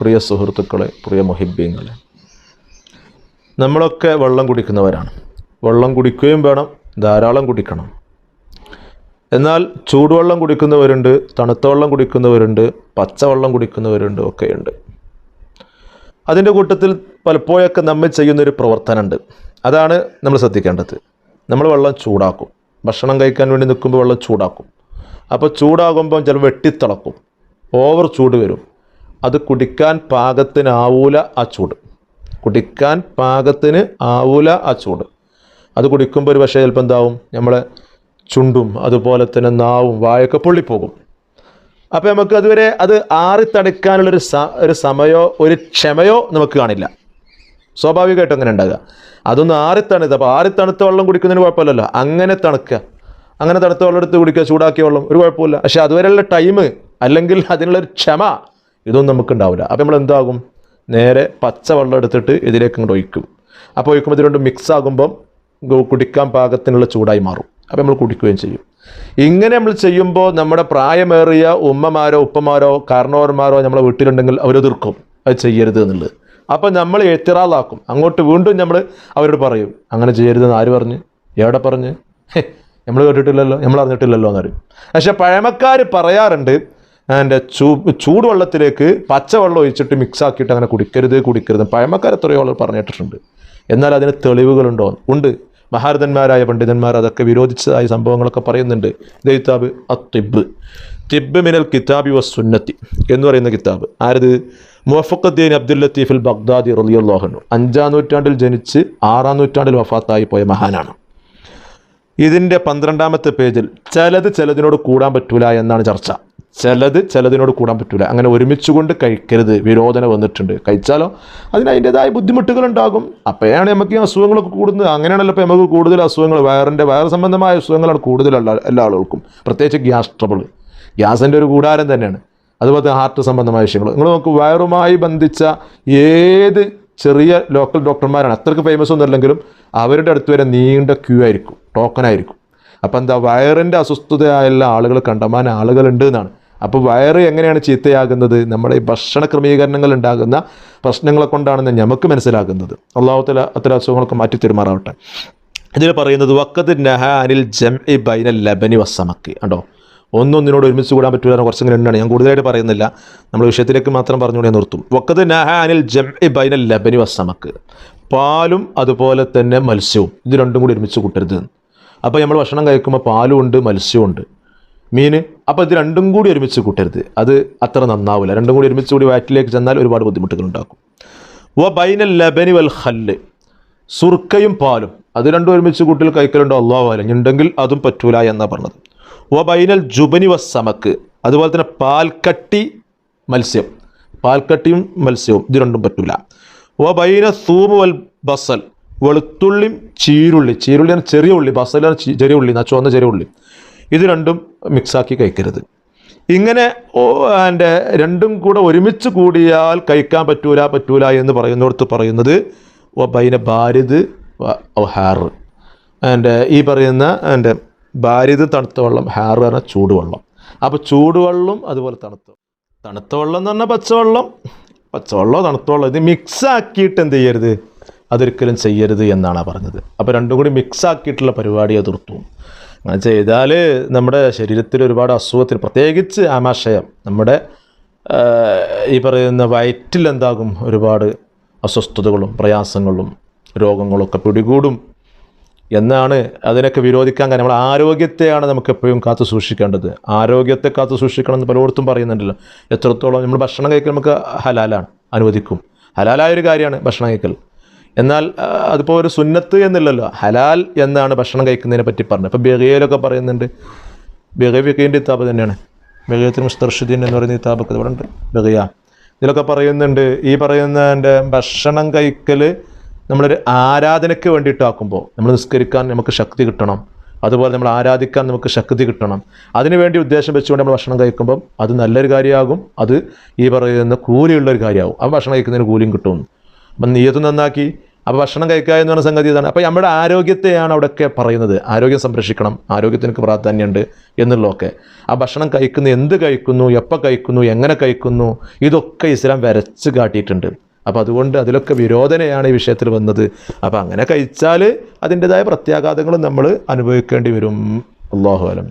പ്രിയ സുഹൃത്തുക്കളെ പ്രിയ മൊഹിബ്യങ്ങളെ നമ്മളൊക്കെ വെള്ളം കുടിക്കുന്നവരാണ്. വെള്ളം കുടിക്കുകയും വേണം ധാരാളം കുടിക്കണം. എന്നാൽ ചൂടുവെള്ളം കുടിക്കുന്നവരുണ്ട് തണുത്ത വെള്ളം കുടിക്കുന്നവരുണ്ട് പച്ചവെള്ളം കുടിക്കുന്നവരുണ്ട് ഒക്കെയുണ്ട്. അതിന്റെ കൂട്ടത്തിൽ പലപ്പോഴൊക്കെ നമ്മൾ ചെയ്യുന്നൊരു പ്രവർത്തനമുണ്ട്. അതാണ് നമ്മൾ ശ്രദ്ധിക്കേണ്ടത്. നമ്മൾ വെള്ളം ചൂടാക്കും. ഭക്ഷണം കഴിക്കാൻ വേണ്ടി നിൽക്കുമ്പോൾ വെള്ളം ചൂടാക്കും. അപ്പോൾ ചൂടാകുമ്പോൾ ചിലപ്പോൾ വെട്ടിത്തിളക്കും. ഓവർ ചൂട് വരും. അത് കുടിക്കാൻ പാകത്തിനാവൂല ആ ചൂട്. കുടിക്കാൻ പാകത്തിന് ആവൂല ആ ചൂട്. അത് കുടിക്കുമ്പോൾ ഒരു പക്ഷേ ചിലപ്പോൾ എന്താവും? നമ്മളെ ചുണ്ടും അതുപോലെ തന്നെ നാവും വായൊക്കെ പൊള്ളിപ്പോകും. അപ്പോൾ നമുക്ക് അതുവരെ അത് ആറിത്തടുക്കാനുള്ളൊരു സ ഒരു സമയോ ഒരു ക്ഷമയോ നമുക്ക് കാണില്ല. സ്വാഭാവികമായിട്ടും അങ്ങനെ ഉണ്ടാകുക അതൊന്ന് ആറിത്തണുത്ത് അപ്പോൾ ആറിത്തണുത്ത വെള്ളം കുടിക്കുന്നതിന് കുഴപ്പമില്ലല്ലോ. അങ്ങനെ തണുക്കുക. അങ്ങനെ തണുത്ത വെള്ളം എടുത്ത് കുടിക്കുക ചൂടാക്കിയ വെള്ളം ഒരു കുഴപ്പമില്ല പക്ഷേ അതുവരെയുള്ള ടൈം അല്ലെങ്കിൽ അതിനുള്ളൊരു ക്ഷമ ഇതൊന്നും നമുക്ക് ഉണ്ടാവില്ല അപ്പോൾ നമ്മൾ എന്താകും? നേരെ പച്ച വെള്ളം എടുത്തിട്ട് ഇതിലേക്ക് ഇങ്ങോട്ട് ഒഴിക്കും. അപ്പോൾ ഒഴിക്കുമ്പോൾ ഇത് രണ്ടും മിക്സ് ആകുമ്പം കുടിക്കാൻ പാകത്തിനുള്ള ചൂടായി മാറും. അപ്പോൾ നമ്മൾ കുടിക്കുകയും ചെയ്യും. ഇങ്ങനെ നമ്മൾ ചെയ്യുമ്പോൾ നമ്മുടെ പ്രായമേറിയ ഉമ്മമാരോ ഉപ്പമാരോ കാരണവന്മാരോ നമ്മളെ വീട്ടിലുണ്ടെങ്കിൽ അവർ എതിർക്കും. അത് ചെയ്യരുത് എന്നുള്ളത്. അപ്പം നമ്മൾ എത്തിറാളാക്കും അങ്ങോട്ട് വീണ്ടും നമ്മൾ അവരോട് പറയും അങ്ങനെ ചെയ്യരുതെന്ന് ആര് പറഞ്ഞ്? എവിടെ പറഞ്ഞ്? നമ്മൾ കേട്ടിട്ടില്ലല്ലോ നമ്മൾ അറിഞ്ഞിട്ടില്ലല്ലോ എന്ന് പറയും. പക്ഷെ പഴമക്കാർ പറയാറുണ്ട് എന്റെ ചൂ ചൂടുവെള്ളത്തിലേക്ക് പച്ചവെള്ളം ഒഴിച്ചിട്ട് മിക്സ് ആക്കിയിട്ട് അങ്ങനെ കുടിക്കരുത് കുടിക്കരുത്. പഴമക്കാർ എത്രയോ ആളുകൾ പറഞ്ഞിട്ടുണ്ട്. എന്നാൽ അതിന് തെളിവുകളുണ്ടോ? ഉണ്ട്. മഹാരഥന്മാരായ പണ്ഡിതന്മാർ അതൊക്കെ വിരോധിച്ചതായ സംഭവങ്ങളൊക്കെ പറയുന്നുണ്ട്. ദൈതാബ് അത്തിബ്. തിബ് മിനൽ കിതാബി വ സുന്നത്തി എന്ന് പറയുന്ന കിതാബ്. ആരത്? മുവഫക്കുദ്ദീൻ അബ്ദുൽ ലത്തീഫിൽ ബഗ്ദാദി റലിയുള്ളാഹനു അഞ്ചാം നൂറ്റാണ്ടിൽ ജനിച്ച് ആറാം നൂറ്റാണ്ടിൽ വഫാത്തായി പോയ മഹാനാണ്. ഇതിന്റെ പന്ത്രണ്ടാമത്തെ പേജിൽ ചിലത് ചിലതിനോട് കൂടാൻ പറ്റൂല എന്നാണ് ചർച്ച. ചിലത് ചിലതിനോട് കൂടാൻ പറ്റില്ല അങ്ങനെ ഒരുമിച്ച് കൊണ്ട് കഴിക്കരുത്. വിരോധന വന്നിട്ടുണ്ട്. കഴിച്ചാലോ? അതിന് അതിന്റെതായ ബുദ്ധിമുട്ടുകളുണ്ടാകും. അപ്പോഴാണ് നമുക്ക് ഈ അസുഖങ്ങളൊക്കെ കൂടുന്നത്. അങ്ങനെയാണല്ലോ ഇപ്പോൾ നമുക്ക് കൂടുതൽ അസുഖങ്ങൾ. വയറിന്റെ വയർ സംബന്ധമായ അസുഖങ്ങളാണ് കൂടുതലുള്ള എല്ലാ ആളുകൾക്കും. പ്രത്യേകിച്ച് ഗ്യാസ് ട്രബിൾ ഗ്യാസിന്റെ ഒരു കൂടാരം തന്നെയാണ്. അതുപോലെ ഹാർട്ട് സംബന്ധമായ വിഷയങ്ങൾ. നിങ്ങൾ നമുക്ക് വയറുമായി ബന്ധിച്ച ഏത് ചെറിയ ലോക്കൽ ഡോക്ടർമാരാണ് അത്രയ്ക്ക് ഫേമസ് ഒന്നും അല്ലെങ്കിലും അവരുടെ അടുത്ത് വരെ നീണ്ട ക്യൂ ആയിരിക്കും. ടോക്കൺ ആയിരിക്കും. അപ്പോൾ എന്താ വയറിന്റെ അസ്വസ്ഥതയായുള്ള ആളുകൾ കണ്ടമാൻ ആളുകളുണ്ട് എന്നാണ്. അപ്പോൾ വയറ് എങ്ങനെയാണ് ചീത്തയാകുന്നത്? നമ്മുടെ ഈ ഭക്ഷണ ക്രമീകരണങ്ങൾ ഉണ്ടാകുന്ന പ്രശ്നങ്ങളെ കൊണ്ടാണെന്ന് നമുക്ക് മനസ്സിലാകുന്നത്. അള്ളാഹുത്തല അത്തരം അസുഖങ്ങളൊക്കെ മാറ്റി തെരുമാറാവട്ടെ. ഇതിൽ പറയുന്നത് വക്കത്ത് നഹ അനിൽ ജം ഇ ബൈന ലബനി വസമക്ക് കണ്ടോ? ഒന്നൊന്നിനോട് ഒരുമിച്ച് കൂടാൻ പറ്റില്ല കുറച്ചെങ്കിലും എണ്ണാണ്. ഞാൻ കൂടുതലായിട്ട് പറയുന്നില്ല. നമ്മൾ വിഷയത്തിലേക്ക് മാത്രം പറഞ്ഞുകൊണ്ട് ഞാൻ നിർത്തും. വക്കത്ത് നഹ അനിൽ ജം ഇ ബൈന ലബനി വസമക്ക് പാലും അതുപോലെ തന്നെ മത്സ്യവും. ഇത് രണ്ടും കൂടി ഒരുമിച്ച് കൂട്ടരുത്. അപ്പോൾ നമ്മൾ ഭക്ഷണം കഴിക്കുമ്പോൾ പാലും ഉണ്ട് മത്സ്യവും ഉണ്ട്. മീൻ അപ്പോൾ ഇത് രണ്ടും കൂടി ഒരുമിച്ച് കൂട്ടരുത്. അത് അത്ര നന്നാവില്ല രണ്ടും കൂടി ഒരുമിച്ച് കൂടി വയറ്റിലേക്ക് ചെന്നാൽ ഒരുപാട് ബുദ്ധിമുട്ടുകൾ ഉണ്ടാക്കും. വ ബൈനൽ ലബനി വൽ ഹല്ല് സുർക്കയും പാലും. അത് രണ്ടും ഒരുമിച്ച് കൂട്ടിൽ കഴിക്കലുണ്ടോ? അള്ളാഹു ഉണ്ടെങ്കിൽ അതും പറ്റൂല എന്നാണ് പറഞ്ഞത്. വ ബൈനൽ ജുബനി വ സമക്ക്. അതുപോലെ തന്നെ പാൽക്കട്ടി മത്സ്യം. പാൽക്കട്ടിയും മത്സ്യവും. ഇത് രണ്ടും പറ്റൂല. വ ബൈന സൂമ് വൽ ബസൽ. വെളുത്തുള്ളിയും ചീരുള്ളി. ചീരുള്ളിയാണ് ചെറിയ ഉള്ളി. ബസലാണ് ചെറിയ ഉള്ളി ചുവന്ന ചെറിയ ഉള്ളി. ഇത് രണ്ടും മിക്സാക്കി കഴിക്കരുത്. ഇങ്ങനെ എന്റെ രണ്ടും കൂടെ ഒരുമിച്ച് കൂടിയാൽ കഴിക്കാൻ പറ്റൂല പറ്റൂല എന്ന് പറയുന്നിടത്ത് പറയുന്നത് ബൈന വ ഹാർ എന്റെ ഈ പറയുന്ന എന്റെ ബാരിദ് തണുത്ത വെള്ളം ഹാർ പറഞ്ഞാൽ ചൂടുവെള്ളം. അപ്പോൾ ചൂടുവെള്ളം അതുപോലെ തണുത്ത തണുത്ത വെള്ളം എന്ന് പറഞ്ഞാൽ പച്ചവെള്ളം. പച്ചവെള്ളം തണുത്ത വെള്ളം ഇത് മിക്സാക്കിയിട്ട് എന്ത് ചെയ്യരുത്? അതൊരിക്കലും ചെയ്യരുത് എന്നാണ് പറഞ്ഞത്. അപ്പോൾ രണ്ടും കൂടി മിക്സാക്കിയിട്ടുള്ള പരിപാടി എതിർത്തു അങ്ങനെ ചെയ്താൽ നമ്മുടെ ശരീരത്തിൽ ഒരുപാട് അസുഖത്തിൽ പ്രത്യേകിച്ച് ആമാശയം നമ്മുടെ ഈ പറയുന്ന വയറ്റിൽ എന്താകും ഒരുപാട് അസ്വസ്ഥതകളും പ്രയാസങ്ങളും രോഗങ്ങളൊക്കെ പിടികൂടും എന്നാണ് അതിനൊക്കെ വിരോധിക്കാൻ കാര്യം നമ്മൾ ആരോഗ്യത്തെയാണ് നമുക്ക് എപ്പോഴും കാത്തു സൂക്ഷിക്കേണ്ടത്. ആരോഗ്യത്തെ കാത്തു സൂക്ഷിക്കണം എന്ന് പലയിടത്തും പറയുന്നുണ്ടല്ലോ. എത്രത്തോളം നമ്മൾ ഭക്ഷണം കഴിക്കൽ നമുക്ക് ഹലാലാണ് അനുവദിക്കും. ഹലാലായ ഒരു കാര്യമാണ് ഭക്ഷണം കഴിക്കൽ. എന്നാൽ അതിപ്പോൾ ഒരു സുന്നത്ത് എന്നില്ലല്ലോ. ഹലാൽ എന്നാണ് ഭക്ഷണം കഴിക്കുന്നതിനെ പറ്റി പറഞ്ഞത്. ഇപ്പോൾ ബെഗയിലൊക്കെ പറയുന്നുണ്ട്. ബെഗവിക്കേന്റെ ഇത്താബ് തന്നെയാണ്. ബെഗയത്തിൽ മുസ്തർഷുദ്ദീൻ എന്ന് പറയുന്ന കിതാബൊക്കെ ഇവിടെ ഉണ്ട്. ബെഗയ ഇതിലൊക്കെ പറയുന്നുണ്ട് ഈ പറയുന്ന എന്റെ ഭക്ഷണം കഴിക്കൽ നമ്മളൊരു ആരാധനയ്ക്ക് വേണ്ടിയിട്ടാക്കുമ്പോൾ നമ്മൾ നിസ്കരിക്കാൻ നമുക്ക് ശക്തി കിട്ടണം. അതുപോലെ നമ്മൾ ആരാധിക്കാൻ നമുക്ക് ശക്തി കിട്ടണം. അതിനുവേണ്ടി ഉദ്ദേശം വെച്ചുകൊണ്ട് നമ്മൾ ഭക്ഷണം കഴിക്കുമ്പം അത് നല്ലൊരു കാര്യമാകും. അത് ഈ പറയുന്ന കൂലിയുള്ളൊരു കാര്യമാകും. ആ ഭക്ഷണം കഴിക്കുന്നതിന് കൂലിയും കിട്ടും. അപ്പം നീയത്ത് നന്നാക്കി അപ്പോൾ ഭക്ഷണം കഴിക്കുക എന്ന് പറയുന്ന സംഗതി ഇതാണ്. അപ്പോൾ നമ്മുടെ ആരോഗ്യത്തെയാണ് അവിടെയൊക്കെ പറയുന്നത്. ആരോഗ്യം സംരക്ഷിക്കണം ആരോഗ്യത്തിനൊക്കെ പ്രാധാന്യമുണ്ട് എന്നുള്ളതൊക്കെ. ആ ഭക്ഷണം കഴിക്കുന്ന എന്ത് കഴിക്കുന്നു എപ്പോൾ കഴിക്കുന്നു എങ്ങനെ കഴിക്കുന്നു ഇതൊക്കെ ഇസ്ലാം വരച്ച് കാട്ടിയിട്ടുണ്ട്. അപ്പോൾ അതുകൊണ്ട് അതിലൊക്കെ വിരോധനയാണ് ഈ വിഷയത്തിൽ വന്നത്. അപ്പോൾ അങ്ങനെ കഴിച്ചാൽ അതിന്റെതായ പ്രത്യാഘാതങ്ങളും നമ്മൾ അനുഭവിക്കേണ്ടി വരും. അള്ളാഹു അലം